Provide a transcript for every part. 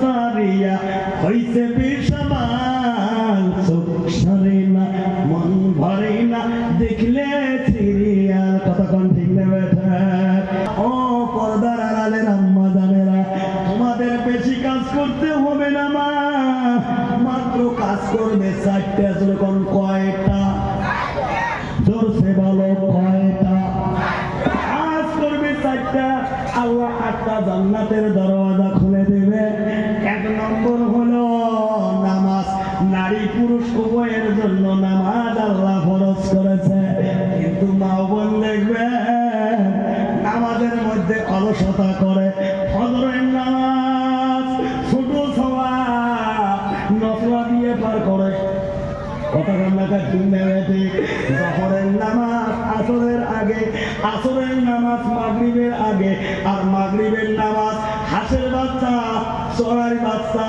সারিয়া হইছে বিষমান চোখ না, মন ভরে না, দেখলে সিরিয়াল কতক্ষণ ঠিক না ও পর্দার আড়ালের আম্মা তোমাদের বেশি কাজ করতে হবে না মা। মাত্র কাজ করবে চারটে কয়টা জোরসে আল্লাহ ফরজ করেছে। কিন্তু মা দেখবে, নামাজের মধ্যে অলসতা করে। ফজরের নামাজ ছোট সবা নফলা দিয়ে করে। নামাজ, আসরের আগে। আসরের নামাজ মাগরিবের আগে। আর মাগরিবের নামাজ হাঁসের বাচ্চা চড়ার বাচ্চা।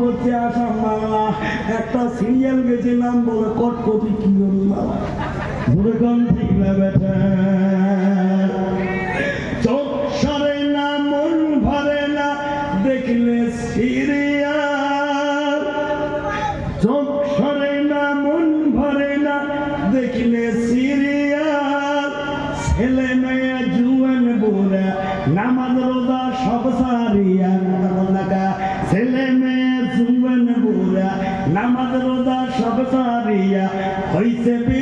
করছে আসাম বাংলা একটা সিরিয়াল গেছিলাম বলে কটকটি কি কম ঠিক না হইছে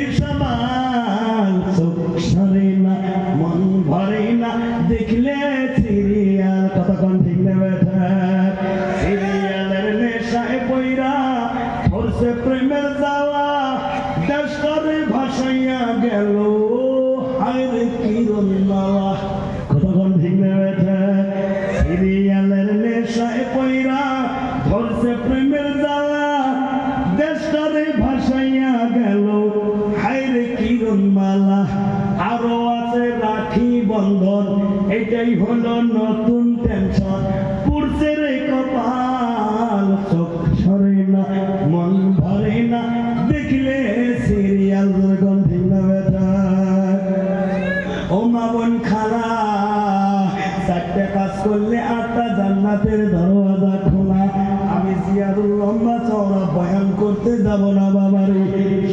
যাব না বাবারে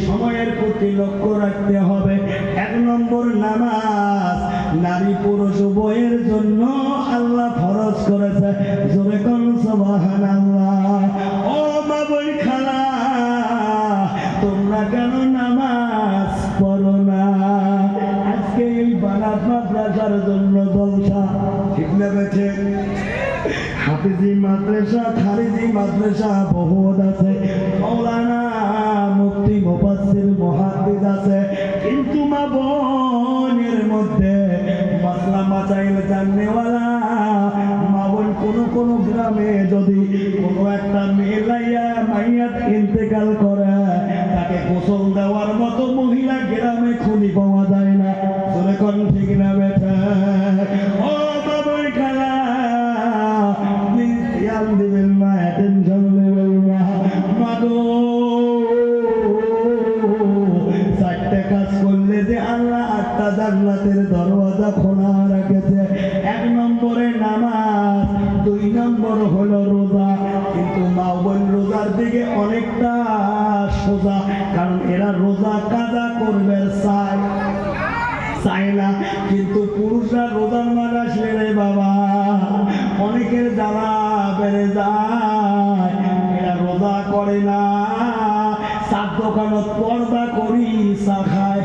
সময়ের প্রতি লক্ষ্য রাখতে হবে। এক নম্বর নামাজ, নারী পুরুষ উভয়ের জন্য আল্লাহ ফরজ করেছে। জোরে কোন সবাহান ও বোন খালা, তোমরা কেন নামাজ পড়ো না? আজকে এই বানাত মাদ্রাসার জন্য জলসা। ঠিক না হাফিজি মাদ্রাসা, খারিজি মাদ্রাসা বহুত আছে। বোনের মধ্যে মাসলা মাচাইল জাননেওয়ালা মা বোন কোনো কোনো গ্রামে যদি কোনো একটা মেয়ে লাইয়া মাইয়াত ইন্তেকাল করে, তাকে গোসল দেওয়ার মতো মহিলা গ্রামে খুনি পাওয়া যায় না। কোন ঠিক না বেটা জান্নাতের দরওয়াজা খোলা রেখেছে। এক নম্বরে নামাজ, দুই নম্বর হলো রোজা। কিন্তু মা বোন রোজার দিকে অনেকটা সোজা, কারণ এরা রোজা কাজা করবে, চায় চায় না। কিন্তু পুরুষরা রোজার মাস আসলে রে বাবা, অনেকের জ্বালা বেড়ে যায়। এরা রোজা করে না, চার দোকানত পর্দা করি চা খায়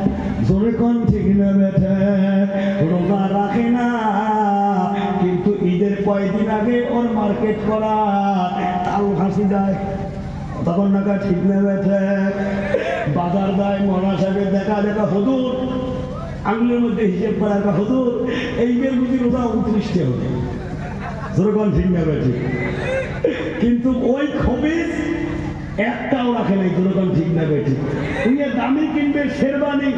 জোরে ঠিক না বেঠে। রোজা রাখে না, কিন্তু ঈদের কয়দিন আগে ওর মার্কেট করা তাল হাসি যায়। তখন নাকা ঠিক না বেঠে। বাজার দেয় মনা সাহেবের দেখা দেখা, হুজুর, আঙুলের মধ্যে হিসেব করা একটা হুজুর, এই মেয়ের বুঝি রোজা উনত্রিশটে হবে। যেরকম ঠিক না বেঠে। কিন্তু ওই খবিস একটাও রাখে নাই যেরকম ঠিক না বেঠে তুই দামি কিনবে শেরবানি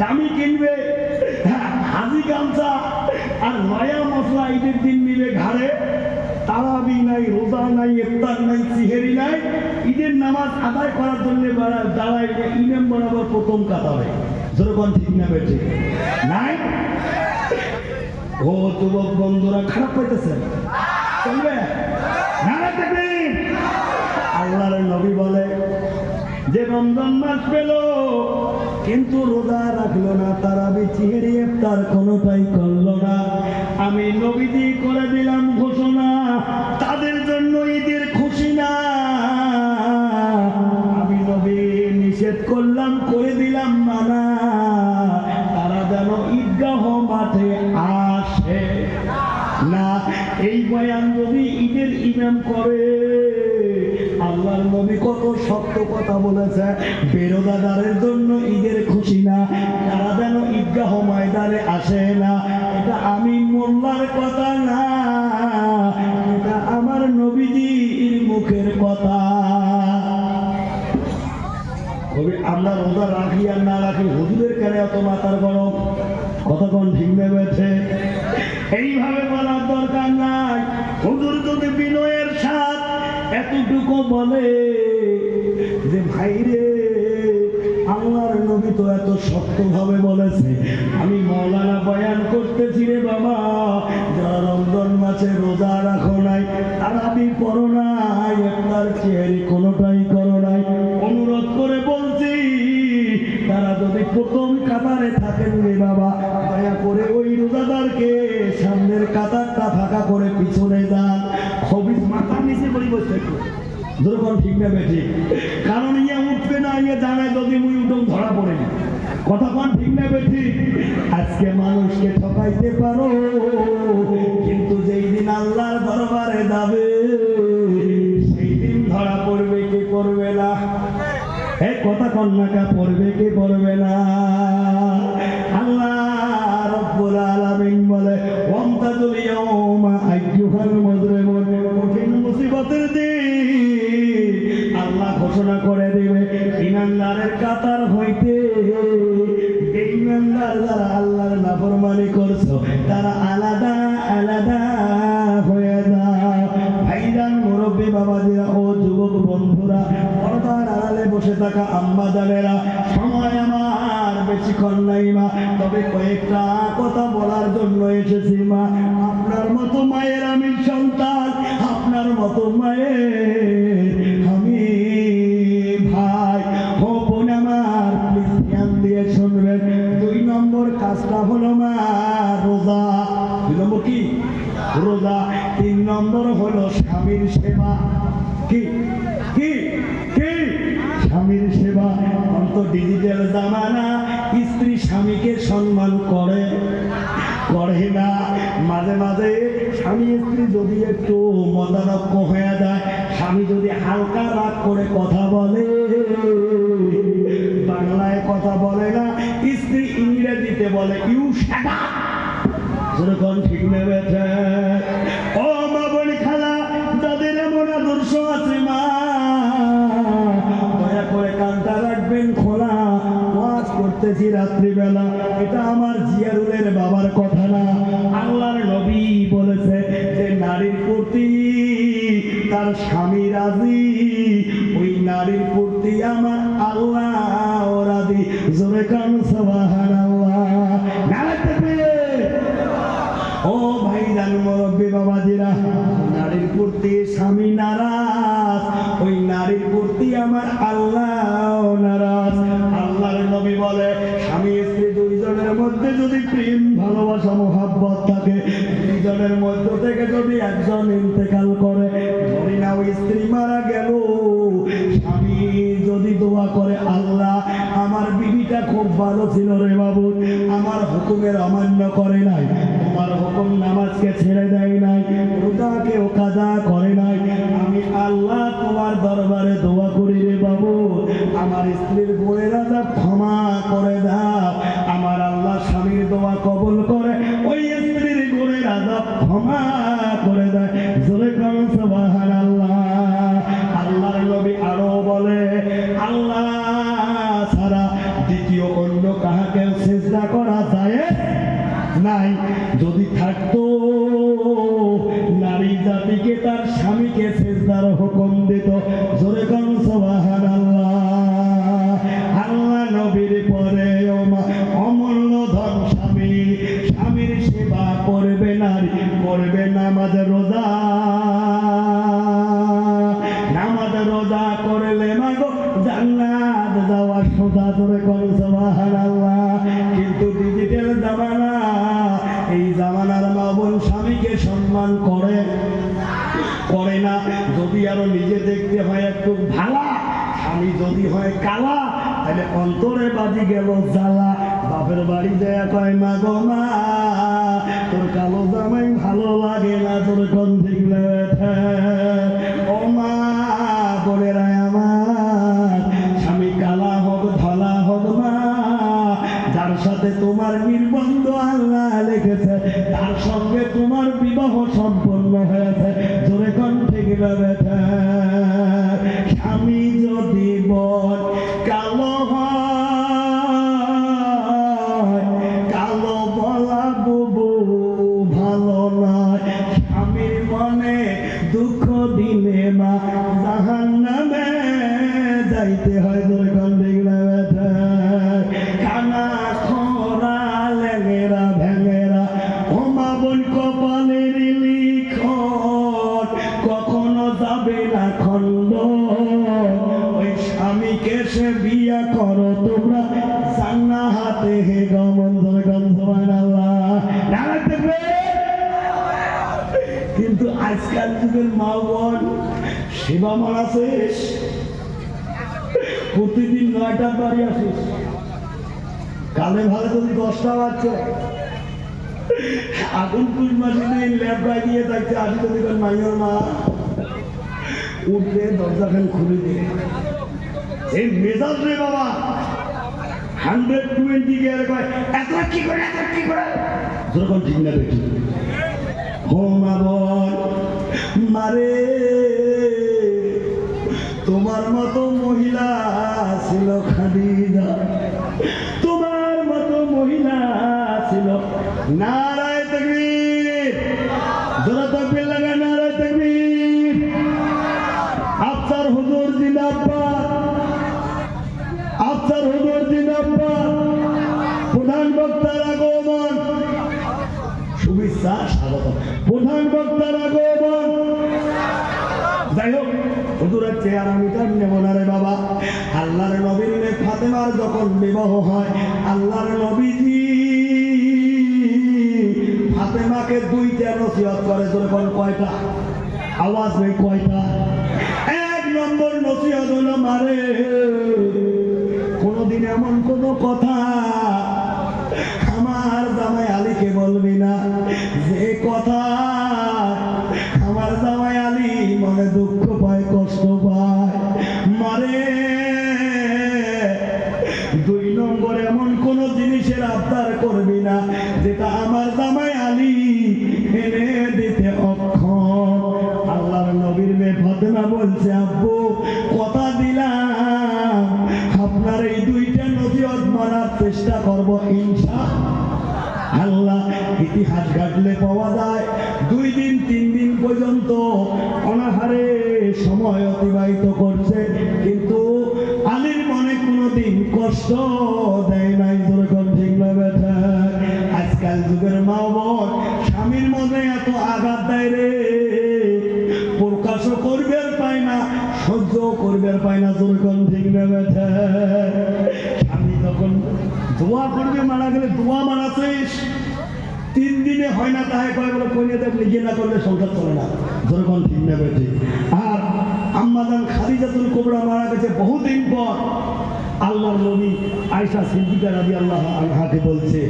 দামি কিনবে হ্যাঁ, হাজি গামছা আর নয়া মশলা ঈদের দিন নিবে ঘাড়ে তারাবি নাই রোজা নাই ইফতার নাই সিহেরি নাই ঈদের নামাজ আদায় করার জন্য দাঁড়ায় ইমাম বরাবর প্রথম কাতারে যেরকম ঠিক না বেঠে নাই? ও যুবক বন্ধুরা খারাপ পাইতেছে চলবে? নারা দেখবেন আল্লাহর নবী বলে, যে রমজান মাস পেল, কিন্তু রোজা রাখল না, তারা চিহেরি তার কোনোটাই করল না। আমি নবীজি করে দিলাম ঘোষণা, তাদের জন্য ঈদের খুশি না। আমি নবী নিষেধ করলাম, করে দিলাম মানা। তারা যেন ঈদগাহ মাঠে আসে না। এই বয়ান যদি ঈদের ইমাম করে নবী কত সত্য কথা বলেছে। বেরোদাদারের জন্য ঈদের খুশি না, তারা যেন ঈদগাহ ময়দানে আসে না। এটা আমি মোল্লার কথা না, এটা আমার নবীজির মুখের কথা। আমরা রোজা রাখি আর না রাখি, হুজুরের কেন এত মাথার গরম? কতক্ষণ ঠিক এইভাবে বলার দরকার নাই। হুজুর যদি বিনয়ের সাথ এতটুকু বলে যে, ভাই রে, আল্লাহর নবী তো এত শক্তভাবে বলেছে। আমি মৌলানা বয়ান করতেছি রে বাবা। যারা রমজান মাসে রোজা রাখো নাই তারাবি পড়ো নাই আপনার চেহারি কোনোটাই করো নাই। অনুরোধ করে বলছি, তারা যদি প্রথম কাতারে থাকেন রে বাবা, দয়া করে ওই রোজাদারকে সামনের কাতারটা ফাঁকা করে পিছনে যান খবিস মাথার নিচে করি বসে যেরকম ঠিক না বেঠিক কারণ ইয়ে উঠবে না ইয়ে জানায় যদি মুই উঠুন ধরা পড়ে না। কথা কোন ঠিক না বেঠিক আজকে মানুষকে ঠকাইতে পারো, কিন্তু যেই দিন আল্লাহর দরবারে যাবে, সেই দিন ধরা পড়বে কি পড়বে না। এই কথা কন্যাকা, পড়বে কি পড়বে না? আল্লাহ রব্বুল আলামিন বলে, ওয়ামতাজুল ইয়াউমা করে দেবে। ইমানদারের কাতার হইতে। বেঈমানদার যারা আল্লাহর নাফরমানি করছ, তারা আলাদা আলাদা হয়ে যাও। ভাইজান, মুরব্বী বাবাজিরা ও যুবক বন্ধুরা, পর্দার আড়ালে বসে থাকা আম্মা জানেরা, সময় আমার বেশিক্ষণ নাই মা, তবে কয়েকটা কথা বলার জন্য এসেছি মা। আপনার মতো মায়ের আমি সন্তান, আপনার মতো মায়ের যদি হালকা রাগ করে কথা বলে, বাংলায় কথা বলে না, স্ত্রী ইংরেজিতে বলে ইউ শাটা যেরকম ঠিক নেবেছে ও মা বলি খালা, যাদের এমন আদর্শ আছে মা, দয়া করে কানটা রাখবেন খোলা। ওয়াজ করতেছি রাত্রিবেলা। এটা আমার জিয়ারুলের বাবার কথা। তার স্বামী রাজি, ওই নারীর প্রতি আমার আল্লাহ রাজি। জোরে কান সবাহান ও ভাই জান বাবাজিরা, নারীর প্রতি স্বামী নারাজ, ওই নারীর প্রতি আমার আল্লাহ নারাজ। আল্লাহর নবী বলে, স্বামী স্ত্রী দুইজনের মধ্যে যদি প্রেম ভালোবাসা, মহাব্বত থাকে। দুইজনের মধ্য থেকে যদি একজন ইন্তেকাল করে ধরি না ওই স্ত্রী মারা গেল, স্বামী যদি দোয়া করে, আল্লাহ, আমার বিবিটা খুব ভালো ছিল রে বাবু, আমার হুকুমের অমান্য করে নাই, তোমার হুকুম নামাজকে ছেড়ে দেয় নাই রোজাকেও কাজা করে নাই, আমি আল্লাহ তোমার দরবারে দোয়া করি রে বাবু, আমার স্ত্রীর বোনেরা রাজা ক্ষমা করে দাও কবুল করে। রোজা করলে মাগো জান্নাত যাওয়ার সোজা ধরে কোন সুবহানাল্লাহ। কিন্তু ডিজিটাল জামানা, এই জামানার মা বোন স্বামীকে সম্মান করে করে না। যদি আরও নিজে দেখতে হয় একটু ভালা, স্বামী যদি হয় কালা, তাহলে অন্তরে বাজি গেল জ্বালা। বাপের বাড়ি দেয়া কয় মা গো মা, তোর কালো জামাই ভালো লাগে না, তোর কোন দুঃখ দিলে মা জাহান্নামে যাইতে হয়। তোর আজকাল যুগের মা বোন সেবা মারা শেষ প্রতিদিন নয়টার বাড়ি আসিস। কালে ভালো যদি দশটা বাজছে। আগুন কুল মাসে নেই ল্যাবড়ায় দিয়ে থাকছে আসি যদি মাইয়ের মা। উঠলে দরজাখান খুলে দিয়ে এই মেজাজ রে বাবা। হান্ড্রেড টোয়েন্টি গিয়ে কয় এত কি করে এত কি করে? যখন ঠিক না দেখি হো মা বল মারে হুজুরের চেহারা মিটার নেব রে বাবা। আল্লাহর নবীর ফাতেমার যখন বিবাহ হয়, আল্লাহর নবীজি ফাতেমাকে দুইটা নসিহত করে যখন কয়টা? আওয়াজ নেই, কয়টা? এক নম্বর নসিহত হলো, মারে, কোনোদিন এমন কোনো কথা আমার জামাই আলীকে বলবি না। যে কথা আমার জামাই আলী মনে দুঃখ কষ্ট পায়। মারে। দুই নম্বর, এমন কোন জিনিসের আবদার করবি না, যেটা আমার জামাই আলী এনে দিতে অক্ষম। আল্লাহর নবীর মেয়ে ফাতেমা বলছে, আব্বু, কথা দিলাম। আপনার এই দুইটা নজিয়ত মানার চেষ্টা করব ইনশা আল্লাহ। ইতিহাস ঘাটলে পাওয়া যায়। দুই দিন, তিন দিন পর্যন্ত অনাহারে সময় অতিবাহিত করছে। কিন্তু আলীর মনে কোনোদিন কষ্ট দেয় নাই, যেরকম ঠিক বেঠা আজকাল যুগের মা বোন স্বামীর মনে এত আঘাত দেয় রে। প্রকাশও করবে পায় না সহ্য করবে পায় না, যেরকম ঠিক বেঠা স্বামী যখন দোয়া করবে, মারা গেলে দোয়া মারাছিস তিন দিনে হয় না তাহে কয়, বলে কইনে নিজে না করলে সংসার চলে না। যেরকম ঠিক না বেঠে আর আম্মাদান খাদিজাতুল কোবরা মারা গেছে বহুদিন পর। আল্লাহর নবী আয়সা সিদ্দিকা রাজি আল্লাহ আনহাকে বলছে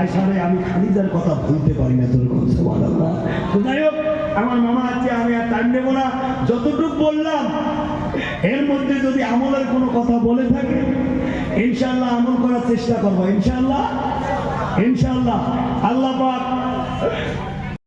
আয়সারে আমি খাদিজার কথা ভুলতে পারি না যেরকম সুবহানাল্লাহ। তো যাই হোক, আমার মামা আছে, আমি আর টাইম নেব না। যতটুকু বললাম, এর মধ্যে যদি আমলের কোনো কথা বলে থাকে, ইনশাআল্লাহ আমল করার চেষ্টা করব। ইনশাআল্লাহ ইনশাআল্লাহ আল্লাহ